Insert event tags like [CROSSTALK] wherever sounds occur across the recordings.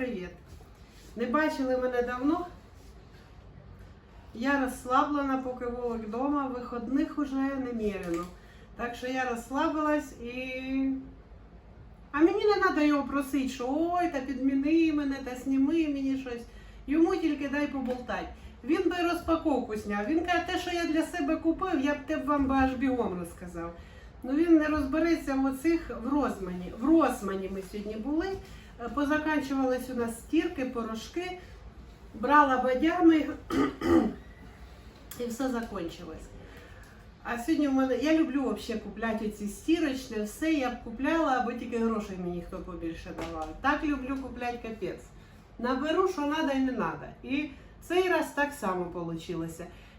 привіт. Не бачили мене давно. Я розслаблена, поки Вовик вдома, виходних уже немірено. Так що я розслабилась і. А мені не треба його просити, що ой, та підміни мене, та сніми мені щось. Йому тільки дай поболтати. Він би розпаковку зняв. Він каже, те, що я для себе купив, я б те б вам би аж бігом розказав. Ну він не розбереться в оцих в розмані. В розмані ми сьогодні були. Позаканчувались у нас стірки, порошки. Брала бадями і все закончилось. А сьогодні в мене я люблю взагалі купляти ці стірочні, все я б купляла, аби тільки грошей мені хто побільше давав. Так люблю купляти капець. Наберу, що треба і не треба. І цей раз так само вийшло.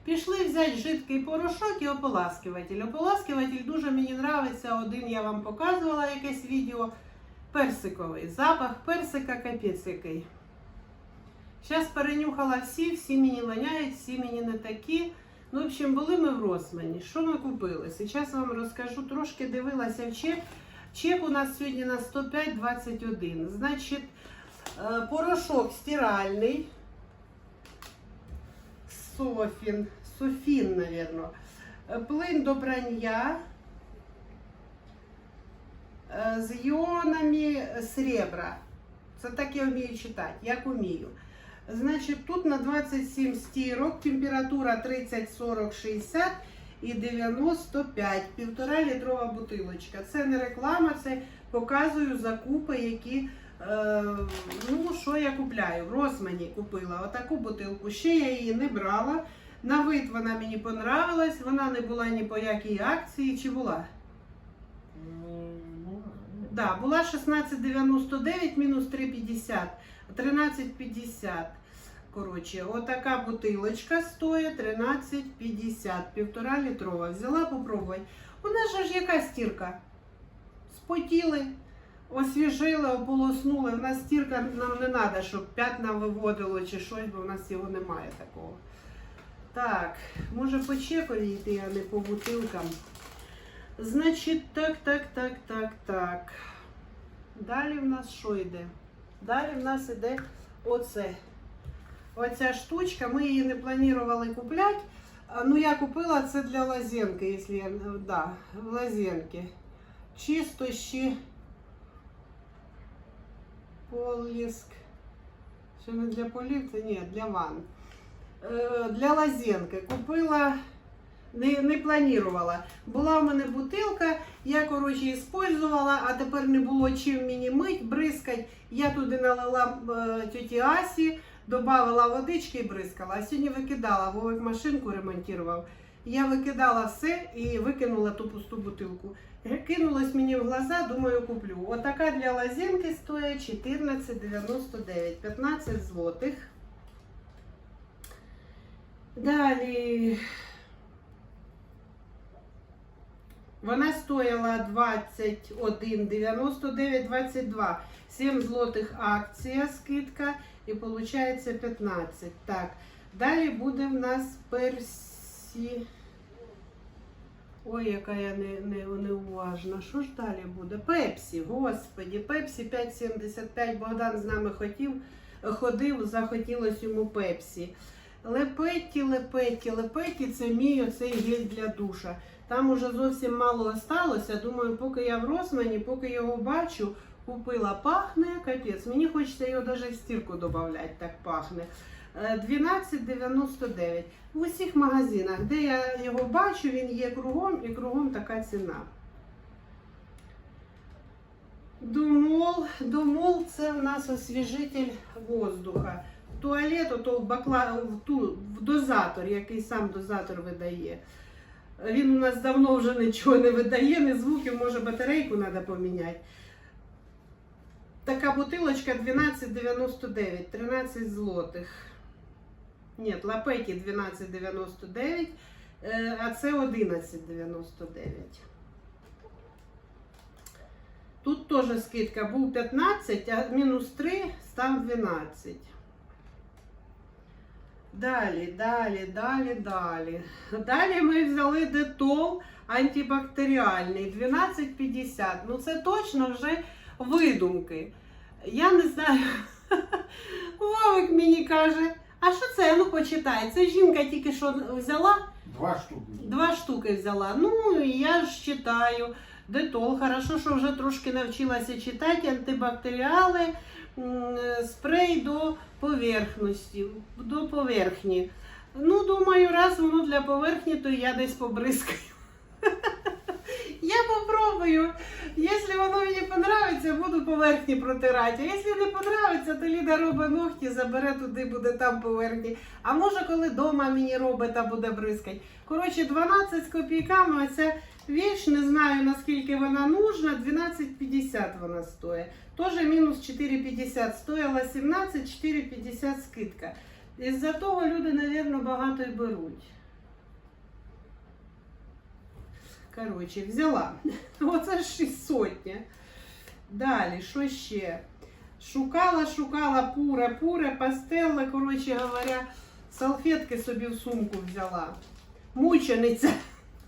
Пішли взяти жидкий порошок і ополаскиватель. Ополаскиватель дуже мені подобається. Один я вам показувала якесь відео. Персиковий. Запах персика капець який. Зараз перенюхала всі, всі мені воняють, всі мені не такі. Ну, в общем, були ми в Росмані. Що ми купили? Зараз вам розкажу. Трошки дивилася в чек. Чек у нас сьогодні на 105,21. Значить, е, порошок стиральний. Софін. Софін, наверное. Е, Плин до прання. Е, З іонами сребра. Це так я вмію читати, як вмію. Значить, тут на 27 стірок, температура 30, 40, 60 і 95. Півтора літрова бутилочка. Це не реклама, це показую закупи, які, е, ну, що я купляю. В Росмані купила отаку бутилку. Ще я її не брала. На вид вона мені понравилась, вона не була ні по якій акції, чи була? Да, була 16,99 мінус 3,50, 13,50. Коротше, отака бутилочка стоїть 13,50, півтора літрова. Взяла попробувати. У нас же ж яка стірка? Спотіли, освіжили, ополоснули. У нас стірка нам не треба, щоб п'ятна виводило чи щось, бо в нас його немає такого. Так, може по чеку йти, а не по бутилкам. Значить, так, так, так, так, так. Далі в нас що йде? Далі в нас йде оце. Оця штучка, ми її не планували купляти. Ну, я купила це для лазенки, якщо я, да, лазенки. Чисто ще поліск. Що не для полів, це ні, для ванн. Е, Для лазенки. Купила не, не планувала. Була в мене бутилка, я, коротше, использувала, а тепер не було чим мені мить, бризкать. Я туди налила е, тьоті Асі, додавала водички і бризкала. А сьогодні викидала, Вовик машинку ремонтував. Я викидала все і викинула ту пусту бутилку. Кинулось мені в глаза, думаю, куплю. Отака для лазинки стоїть 14,99, 15 злотих. Далі. Вона стоїла 21,99, 22. 7 злотих акція, скидка і виходить 15. Так, далі буде в нас персі. Ой, яка я не, не, неуважна. Що ж далі буде? Пепсі, господі, Пепсі 5,75. Богдан з нами хотів, ходив, захотілось йому Пепсі. Лепетті, лепетті, лепетті це мій оцей гель для душа. Там уже зовсім мало осталося. Думаю, поки я в Росмані, поки його бачу, купила. Пахне капець. Мені хочеться його навіть в стірку додати, так пахне. Е, 12,99. В усіх магазинах, де я його бачу, він є кругом і кругом така ціна. Думол, думол це в нас освіжитель воздуха. Туалет, ото в, бакла, в, ту, в дозатор, який сам дозатор видає. Він у нас давно вже нічого не видає, не звуків, може батарейку треба поміняти. Така бутилочка 12,99, 13 злотих. Ні, лапеті 12,99, е, а це 11,99. Тут теж скидка був 15, а мінус 3 став 12. Далі, далі, далі, далі. Далі ми взяли детол антибактеріальний 1250. Ну це точно вже видумки. Я не знаю. [LAUGHS] Вовик мені каже, а що це? Ну почитай. Це жінка тільки що взяла, Два штуки. два штуки взяла. Ну, і я ж читаю. Детол, хорошо, що вже трошки навчилася читати антибактеріали, м, Спрей до поверхності, до поверхні. Ну, думаю, раз воно для поверхні, то я десь побризкаю. [LAUGHS] Я попробую. Якщо воно мені подобається, буду поверхні протирати. А якщо не подобається, то Ліда робить ногті, забере туди, буде там поверхні. А може, коли вдома мені робить, та буде бризкати. Коротше, 12 з копійками, оця віч, не знаю наскільки вона нужна, 12,50 вона стоїть. Тоже мінус 4,50. Стоїла 17, 4,50 скидка. Із-за того люди, мабуть, багато і беруть. Коротше, взяла. [LAUGHS] Оце ж 600. Далі, що ще? Шукала, шукала пуре, пуре, пастелла, коротше говоря, салфетки собі в сумку взяла. Мучениця.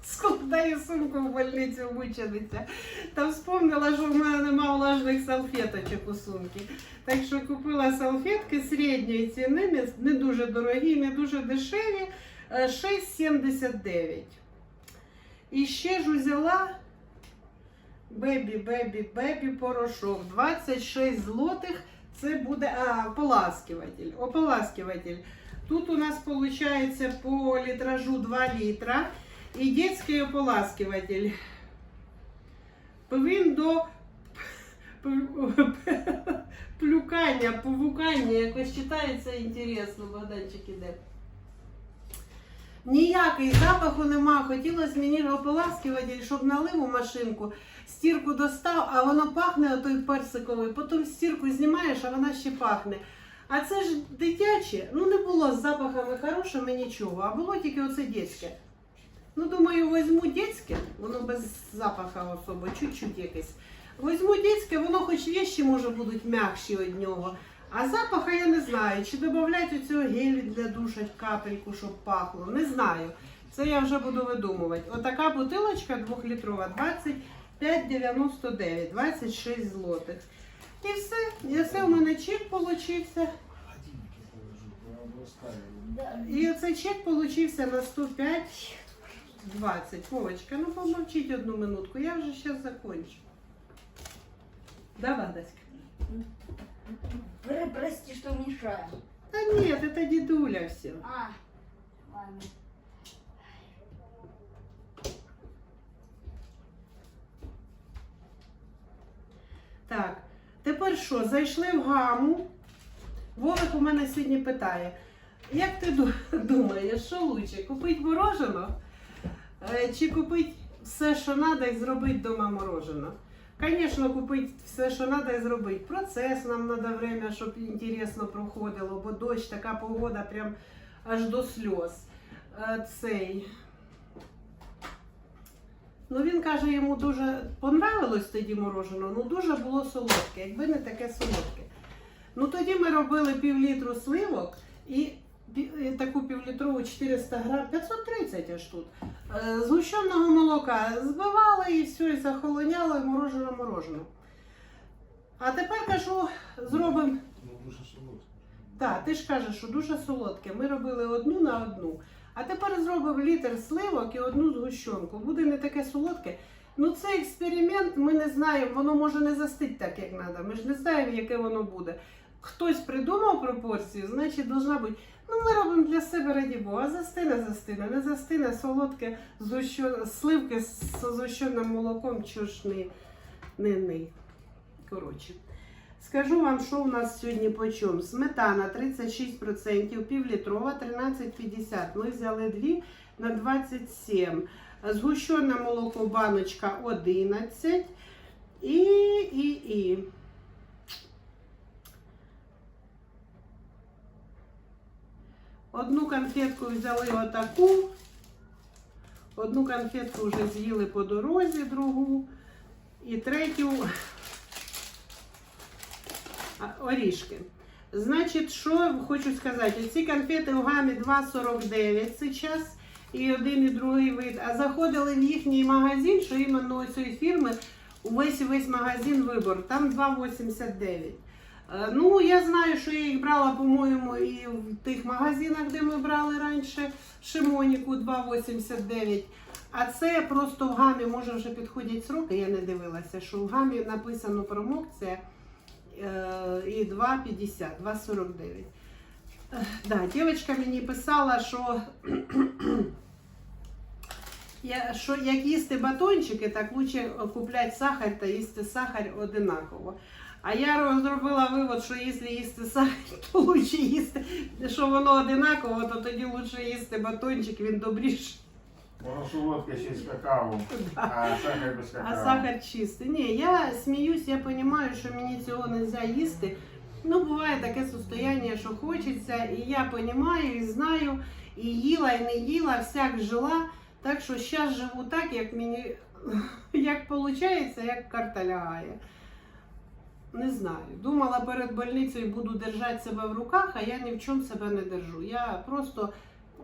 Складаю сумку в больницю мучениця. Та вспомнила, що в мене нема влажних салфеточок у сумці. Так що купила салфетки середньої ціни, не, дуже дорогі, не дуже дешеві. е, 6,79. І ще ж взяла бебі, бебі, бебі порошок. 26 злотих. Це буде а, ополаскиватель. Ополаскиватель. Тут у нас виходить по літражу 2 літра. І дитячий ополаскиватель. Повин до плюкання, повукання. Якось читається інтересно, Богданчик іде. Ніякий запаху нема. Хотілося мені ополаскиватель, щоб налив у машинку, стірку достав, а воно пахне отой персиковий. Потім стірку знімаєш, а вона ще пахне. А це ж дитяче, ну не було з запахами хорошими нічого, а було тільки оце дитяче. Ну, думаю, візьму дитяче, воно без запаха особо, чуть-чуть якесь. Візьму дитяче, воно хоч вещі може будуть м'якші від нього. А запаха я не знаю. Чи додати оцього гелю для душа капельку, щоб пахло. Не знаю. Це я вже буду видумувати. Отака бутилочка двохлітрова 25,99, 26 злотих. І все. І все у мене чек получився. І оцей чек получився на 105 20. Вовочка, ну помовчіть одну минутку, я вже зараз закончу. Да, Вадаська? Прости, что мешаю. Та ні, це дідуля все. А, ладно. Так, тепер що, зайшли в гаму. Вовик у мене сьогодні питає, як ти думаєш, що лучше, купити морожено е, чи купити все, що треба, і зробити вдома морожено? Звісно, купити все, що треба, і зробити. Процес нам треба время, щоб інтересно проходило, бо дощ, така погода, прям аж до сльоз. Е, Цей. Ну він каже, йому дуже понравилось тоді морожено, ну дуже було солодке, якби не таке солодке. Ну тоді ми робили пів літру сливок і таку півлітрову 400 грам, 530 аж тут. е, Згущеного молока збивали і все, і захолоняло, і морожено морожено. А тепер кажу, зробимо Ну, так, ти ж кажеш, що дуже солодке. Ми робили одну на одну. А тепер зробимо літр сливок і одну згущенку. Буде не таке солодке. Ну, це експеримент, ми не знаємо, воно може не застить так, як треба. Ми ж не знаємо, яке воно буде. Хтось придумав пропорцію, значить, должна бути. Ну, ми робимо для себе раді Бога. Застине, застине, не застине, солодке, згущен... сливки з згущеним молоком, не. Коротше. Скажу вам, що у нас сьогодні по чому. Сметана 36%, півлітрова 13,50. Ми взяли дві на 27. Згущене молоко баночка 11. І, і, і. Одну конфетку взяли отаку. Одну конфетку вже з'їли по дорозі, другу. І третю а, орішки. Значить, що хочу сказати, ці конфети у гамі 2,49 зараз. І один, і другий вид. А заходили в їхній магазин, що іменно цієї фірми, увесь весь магазин вибор. Там 2,89. Е, Ну, я знаю, що я їх брала, по-моєму, і в тих магазинах, де ми брали раніше, Шимоніку 2,89. А це просто в гамі, може вже підходять сроки, я не дивилася, що в гамі написано промокція е, і 2,50, 2,49. Е, Да, дівчинка мені писала, що, [CLEARS THROAT] що як їсти батончики, так лучше купляти сахар та їсти сахар одинаково. А я розробила вивод, що якщо їсти сахар, [LAUGHS] то лучше їсти, що воно одинаково, то тоді лучше їсти батончик, він добріший. Воно солодке ще з какао, [LAUGHS] а сахар без какао. А сахар чистий. Ні, я сміюсь, я розумію, що мені цього не можна їсти. Ну, буває таке состояние, що хочеться, і я розумію, і знаю, і їла, і не їла, всяк жила. Так що зараз живу так, як мені [LAUGHS] як виходить, як карта лягає. Не знаю. Думала перед больницею буду держати себе в руках, а я ні в чому себе не держу. Я просто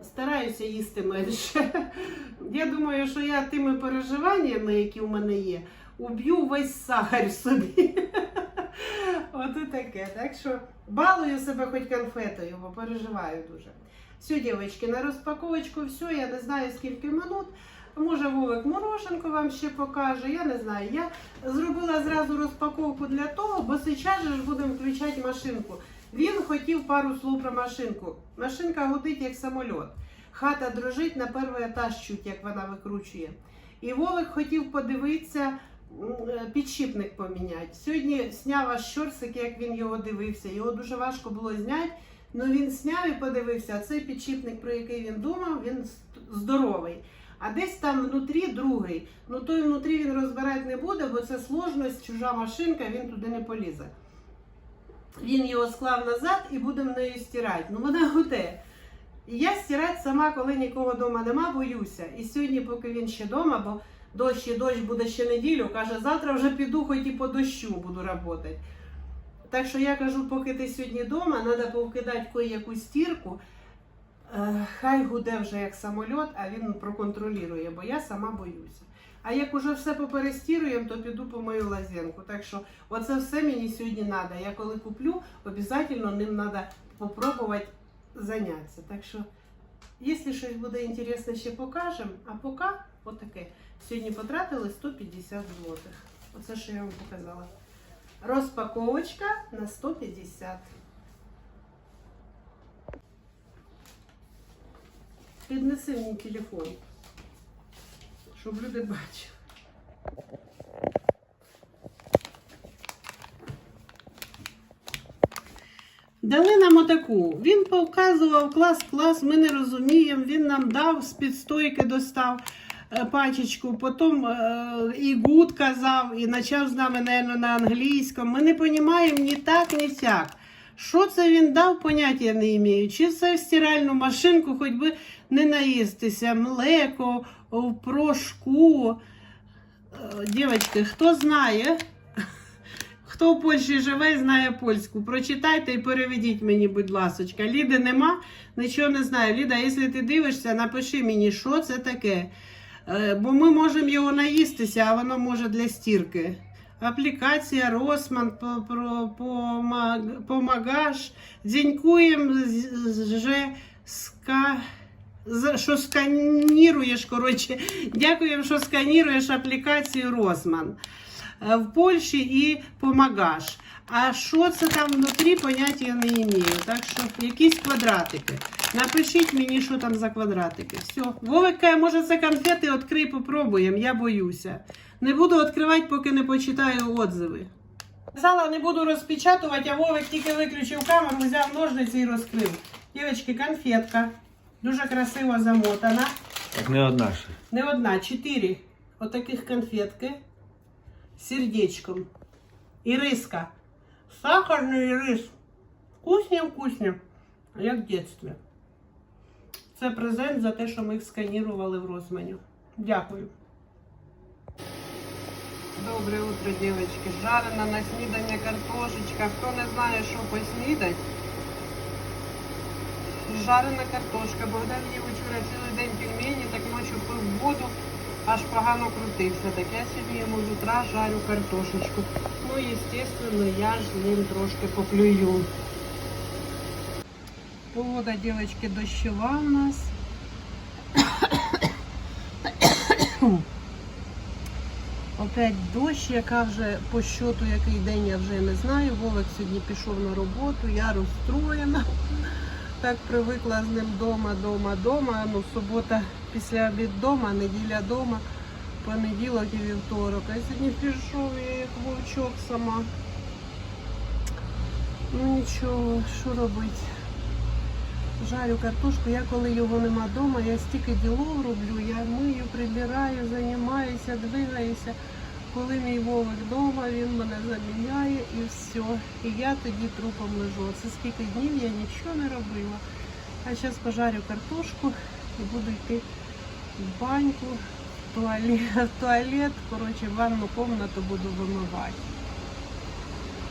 стараюся їсти менше. [LAUGHS] Я думаю, що я тими переживаннями, які в мене є, уб'ю весь сахар собі. [LAUGHS] От і таке. Так що балую себе хоч конфетою, бо переживаю дуже. Все, дівчатки, на розпаковочку все. Я не знаю скільки минут. Може, Вовик Морошенко вам ще покаже. Я не знаю. Я зробила зразу розпаковку для того, бо зараз ж будемо включати машинку. Він хотів пару слов про машинку. Машинка гудить як самольот. Хата дрожить на перший етаж чуть, як вона викручує. І Вовик хотів подивитися, е, підшипник поміняти. Сьогодні зняв аж щорсик, як він його дивився. Його дуже важко було зняти. Ну він зняв і подивився, а цей підшипник, про який він думав, він здоровий. А десь там внутрі другий. Ну той внутрі він розбирати не буде, бо це сложність, чужа машинка, він туди не полізе. Він його склав назад і будемо нею стирати. Ну вона гуде. І я стирати сама, коли нікого вдома нема, боюся. І сьогодні, поки він ще вдома, бо дощ і дощ буде ще неділю, каже, завтра вже піду, хоч і по дощу буду працювати. Так що я кажу, поки ти сьогодні вдома, треба повкидати кое-яку стірку. Е, Хай гуде вже як самольот, а він проконтролює, бо я сама боюся. А як уже все поперестіруємо, то піду по мою лазенку. Так що оце все мені сьогодні треба. Я коли куплю, обов'язково ним треба спробувати зайнятися. Так що, якщо щось буде інтересне, ще покажемо. А поки отаке. Сьогодні потратили 150 злотих. Оце, що я вам показала. Розпаковочка на 150. Піднеси мені телефон, щоб люди бачили. Дали нам отаку. Він показував клас-клас, ми не розуміємо. Він нам дав з підстойки достав е, пачечку, потім е, і гуд казав, і почав з нами, наверное, на англійському. Ми не розуміємо ні так, ні сяк. Що це він дав, поняття не імею. Чи це в стиральну машинку, хоч би не наїстися, млеко, в порошку. Е, Дівчатки, хто знає, хто в Польщі живе і знає польську, прочитайте і переведіть мені, будь ласочка. Ліди нема, нічого не знаю. Ліда, якщо ти дивишся, напиши мені, що це таке. Е, Бо ми можемо його наїстися, а воно може для стірки. Аплікація Росман помагаш. Дзінькуємо вже ска. Що сканіруєш, коротше, дякуємо, що сканіруєш аплікацію Росман е, в Польщі і помагаш. А що це там внутрі, поняття я не імею. Так що якісь квадратики. Напишіть мені, що там за квадратики. Все. Вовик може це конфети, відкрий, попробуємо. Я боюся. Не буду відкривати, поки не почитаю отзиви. Казала, не буду розпечатувати, а Вовик тільки виключив камеру, взяв ножниці і розкрив. Дівчатки, конфетка. Дуже красиво замотана. Так не одна ще. Не одна, чотири отаких конфетки з сердечком. І риска. Сахарний рис. Вкусні, вкусні. Як в дитинстві. Це презент за те, що ми їх сканірували в розмені. Дякую. Добре утро, дівчатки. Жарена на снідання картошечка. Хто не знає, що поснідать, жарена картошка. Богдан їв вчора цілий день пельмені, так ночі пив воду, аж погано крутився. Так я сьогодні йому з утра жарю картошечку. Ну, звісно, я ж з ним трошки поплюю. Погода, дівчатки, дощова у нас. [COUGHS] Опять дощ, яка вже по щоту, який день я вже не знаю. Вовик сьогодні пішов на роботу, я розстроєна. Так привикла з ним дома, дома, дома. Ну, субота після обід дома, неділя дома, понеділок і вівторок. А сьогодні пішов я як вовчок сама. Ну нічого, що робити? Жарю картошку, я коли його нема вдома, я стільки ділов роблю, я мию, прибираю, займаюся, двигаюся. Коли мій Вовик вдома, він мене заміняє і все. І я тоді трупом лежу. Це скільки днів я нічого не робила. А зараз пожарю картошку і буду йти в баньку, в туалет, [LAUGHS] в туалет коротше, ванну кімнату буду вимивати.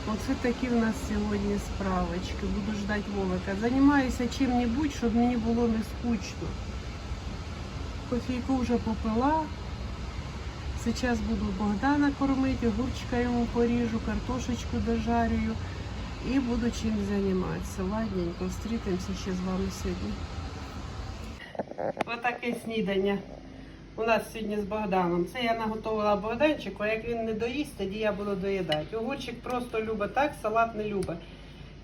Оце такі в нас сьогодні справочки. Буду ждати Вовика. Займаюся чим-небудь, щоб мені було не скучно. Кофійку вже попила. Зараз буду Богдана кормити, огурчика йому поріжу, картошечку дожарюю і буду чим займатися. Ладненько, зустрітимося ще з вами сьогодні. Отаке снідання у нас сьогодні з Богданом. Це я наготувала Богданчику, а як він не доїсть, тоді я буду доїдати. Огурчик просто любить так, салат не любить.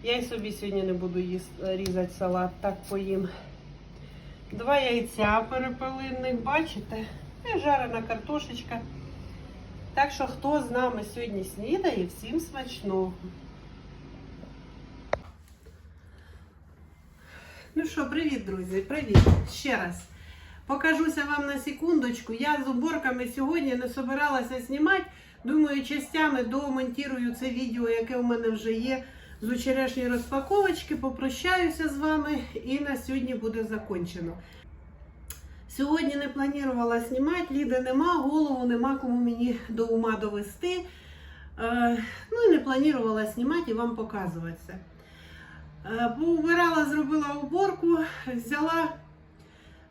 Я й собі сьогодні не буду їсти, різати салат, так поїм. Два яйця перепелиних, бачите? І жарена картошечка. Так що, хто з нами сьогодні снідає, всім смачного. Ну що, привіт, друзі, привіт. Ще раз. Покажуся вам на секундочку. Я з уборками сьогодні не собиралася знімати. Думаю, частями домонтірую це відео, яке у мене вже є з вчорашньої розпаковочки. Попрощаюся з вами і на сьогодні буде закончено. Сьогодні не планувала знімати, Ліди нема, голову нема кому мені до ума довести. Е, ну і не планувала знімати і вам показувати це. Е, Поубирала, зробила уборку, взяла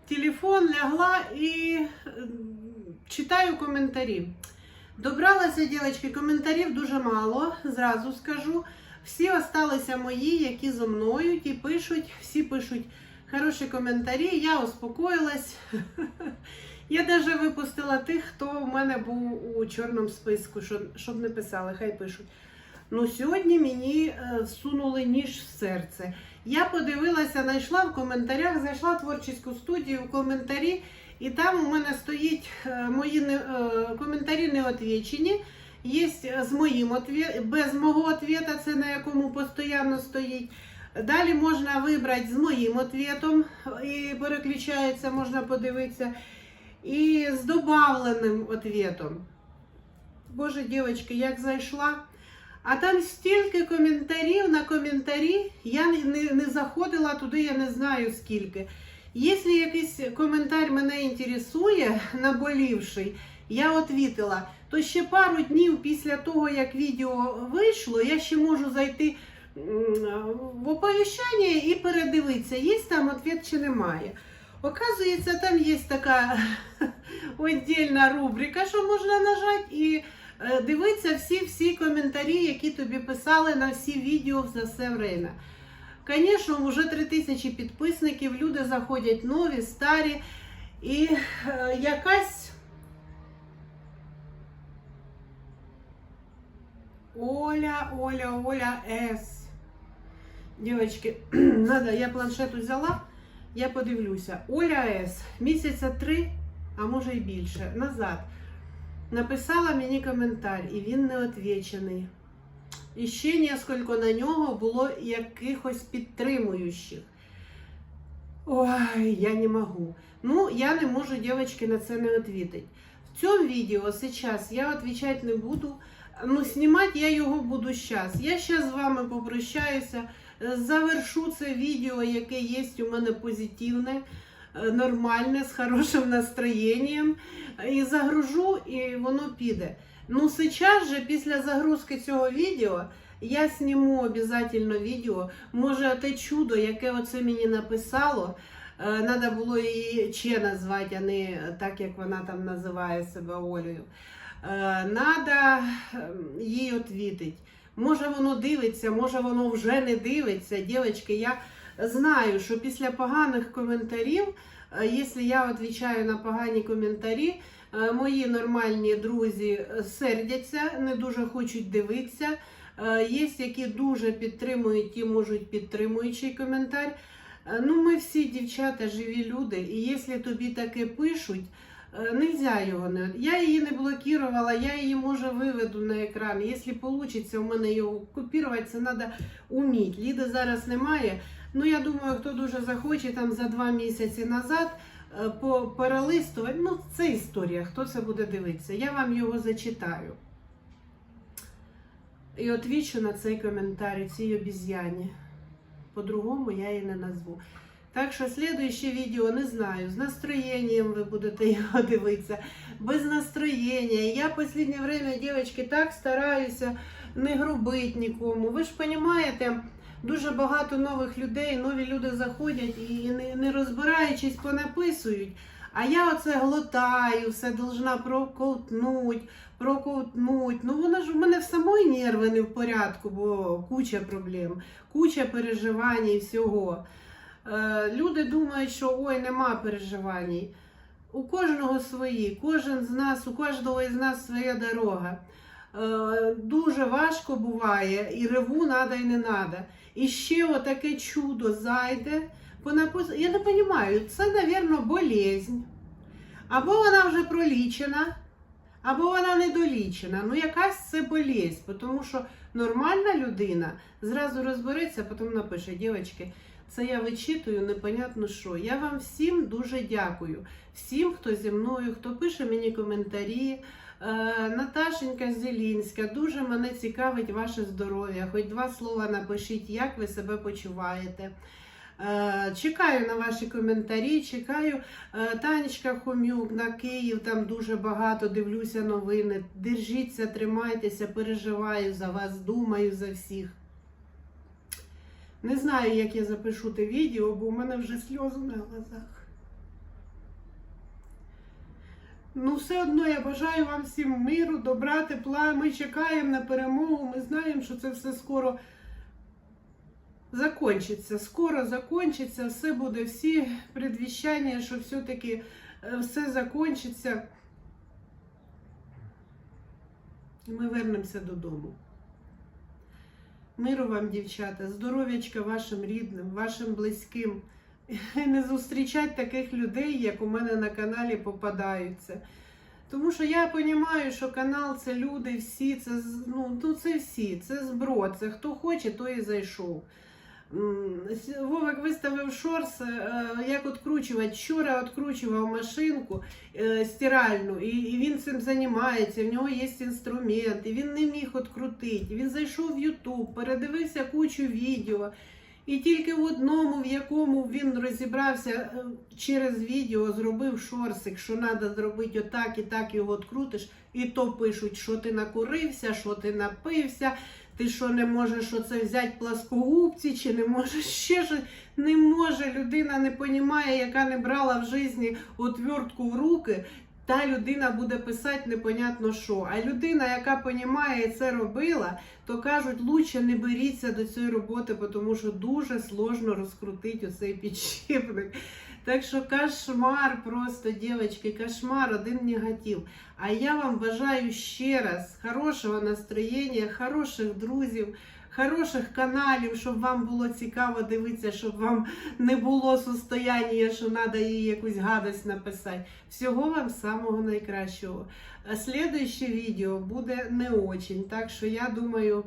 телефон, лягла і читаю коментарі. Добралася, дівчатки, коментарів дуже мало, зразу скажу. Всі осталися мої, які зо мною, ті пишуть, всі пишуть хороші коментарі. Я успокоїлась. [LAUGHS] Я навіть випустила тих, хто у мене був у чорному списку, щоб, не писали, хай пишуть. Ну, сьогодні мені е, всунули ніж в серце. Я подивилася, знайшла в коментарях, зайшла в творчіську студію в коментарі, і там у мене стоїть е, мої не, е, коментарі не отвічені. Є з моїм без мого ответа, це на якому постійно стоїть. Далі можна вибрати з моїм ответом і переключається, можна подивитися. І з добавленим ответом. Боже, дівчатки, як зайшла. А там стільки коментарів на коментарі. Я не, не, не заходила туди, я не знаю скільки. Якщо якийсь коментар мене інтересує, наболівший, я відповіла, то ще пару днів після того, як відео вийшло, я ще можу зайти в оповіщання і передивитися, є там відповідь чи немає. Оказується, там є така [LAUGHS] віддільна рубрика, що можна нажати і е, дивитися всі-всі коментарі, які тобі писали на всі відео за все время. Звісно, вже 3000 підписників, люди заходять нові, старі. І е, якась Оля, Оля, Оля С. Дівчатки, [CLEARS THROAT] надо, я планшет взяла, я подивлюся. Оля С. Місяця три, а може й більше, назад. Написала мені коментар, і він не відвічений. І ще несколько на нього було якихось підтримуючих. Ой, я не можу. Ну, я не можу, дівчатки, на це не відповідати. В цьому відео зараз я відповідати не буду. Ну, знімати я його буду зараз. Я зараз з вами попрощаюся, завершу це відео, яке є у мене позитивне, е, нормальне, з хорошим настроєнням. І загружу, і воно піде. Ну, зараз же, після загрузки цього відео, Я зніму обов'язково відео. Може, те чудо, яке оце мені написало, треба було її Че назвати, а не так, як вона там називає себе Олею. Треба їй відповідати. Може воно дивиться, може воно вже не дивиться. Дівчатки, я знаю, що після поганих коментарів, е, якщо я відповідаю на погані коментарі, е, мої нормальні друзі сердяться, не дуже хочуть дивитися. Е, Є, які дуже підтримують, ті можуть підтримуючий коментар. Ну, ми всі дівчата, живі люди, і якщо тобі таке пишуть, нельзя його не. Я її не блокувала, я її може виведу на екран. Якщо вийде у мене його копірувати, це треба уміти. Ліди зараз немає. Ну я думаю, хто дуже захоче там за два місяці назад е, перелистувати. Ну, це історія. Хто це буде дивитися? Я вам його зачитаю. І отвічу на цей коментар цій обіз'яні. По-другому я її не назву. Так що слідуюче відео не знаю. З настроєнням ви будете [LAUGHS] його дивитися. Без настроєння. Я в останнє время, дівчатки, так стараюся не грубити нікому. Ви ж розумієте, дуже багато нових людей, нові люди заходять і не, не розбираючись, понаписують. А я оце глотаю, все должна проковтнуть, проковтнуть. Ну воно ж у мене в самої нерви не в порядку, бо куча проблем, куча переживань і всього. Е, люди думають, що ой, нема переживань. У кожного свої, кожен з нас, у кожного із нас своя дорога. Е, дуже важко буває, і реву надо, і не надо. І ще отаке чудо зайде. Я не розумію, це, мабуть, болезнь. Або вона вже пролічена, або вона недолічена. Ну, якась це болезнь, тому що нормальна людина зразу розбереться, потім напише, дівчатки, це я вичитую, непонятно що. Я вам всім дуже дякую. Всім, хто зі мною, хто пише мені коментарі. Е, Наташенька Зелінська, дуже мене цікавить ваше здоров'я. Хоч два слова напишіть, як ви себе почуваєте. Е, Чекаю на ваші коментарі, чекаю Е, Танечка Хомюк на Київ, там дуже багато дивлюся новини. Держіться, тримайтеся, переживаю за вас, думаю за всіх. Не знаю, як я запишу те відео, бо у мене вже сльози на глазах. Ну, все одно я бажаю вам всім миру, добра, тепла. Ми чекаємо на перемогу. Ми знаємо, що це все скоро закончиться. Скоро закончиться, все буде, всі предвіщання, що все-таки е, все закончиться. І ми вернемося додому. Миру вам, дівчата, здоров'ячка вашим рідним, вашим близьким. І не зустрічать таких людей, як у мене на каналі попадаються. Тому що я розумію, що канал це люди, всі, це ну, ну це всі, це зброд, це хто хоче, той і зайшов. Вовик виставив шорс, е, як відкручувати. Вчора відкручував машинку е, стиральну, і він цим займається, в нього є інструмент, і він не міг відкрутити. Він зайшов в Ютуб, передивився кучу відео. І тільки в одному, в якому він розібрався е, через відео, зробив шорсик, що треба зробити отак і так його відкрутиш, і то пишуть, що ти накурився, що ти напився, ти що не можеш оце взяти пласкогубці, чи не можеш ще щось. Не може, людина не розуміє, яка не брала в житті отвертку в руки. Та людина буде писати непонятно що. А людина, яка розуміє, це робила, то кажуть, лучше не беріться до цієї роботи, тому що дуже сложно розкрутити оцей підшипник. Так що кошмар просто, дівчатки, кошмар, один негатив. А я вам бажаю ще раз хорошого настроєння, хороших друзів, хороших каналів, щоб вам було цікаво дивитися, щоб вам не було состояння, що треба їй якусь гадость написати. Всього вам самого найкращого. Слідуюче відео буде не очень, так що я думаю,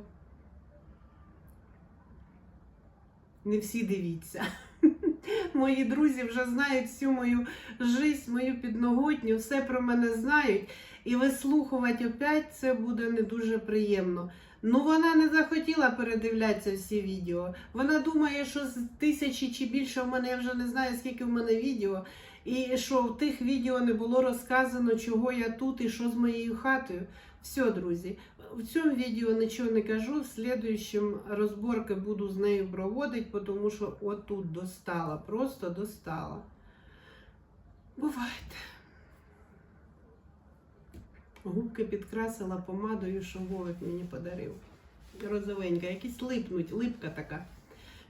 не всі дивіться. [LAUGHS] Мої друзі вже знають всю мою жизнь, мою підноготню, все про мене знають. І вислухувати опять це буде не дуже приємно. Ну, вона не захотіла передивлятися всі відео. Вона думає, що з тисячі чи більше в мене, я вже не знаю, скільки в мене відео. І що в тих відео не було розказано, чого я тут і що з моєю хатою. Все, друзі, в цьому відео нічого не кажу. В слідуючому розборки буду з нею проводити, тому що отут достала, просто достала. Бувайте. Губки підкрасила помадою, що Вовик мені подарив. Розовенька, якісь липнуть, липка така.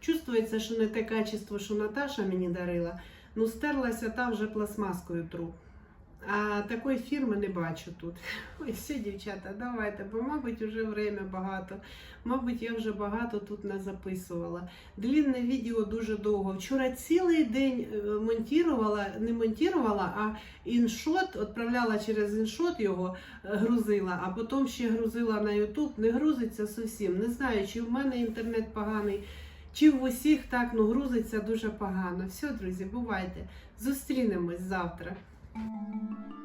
Чувствується, що не те качество, що Наташа мені дарила. Ну, стерлася та вже пластмаскою тру. А такої фірми не бачу тут. [LAUGHS] Ой, все, дівчата, давайте, бо, мабуть, вже время багато. Мабуть, я вже багато тут не записувала. Длінне відео дуже довго. Вчора цілий день е, монтувала, не монтувала, а іншот, відправляла через іншот його, е, грузила, а потім ще грузила на YouTube. Не грузиться зовсім. Не знаю, чи в мене інтернет поганий, чи в усіх так, ну грузиться дуже погано. Все, друзі, бувайте. Зустрінемось завтра. Thank you.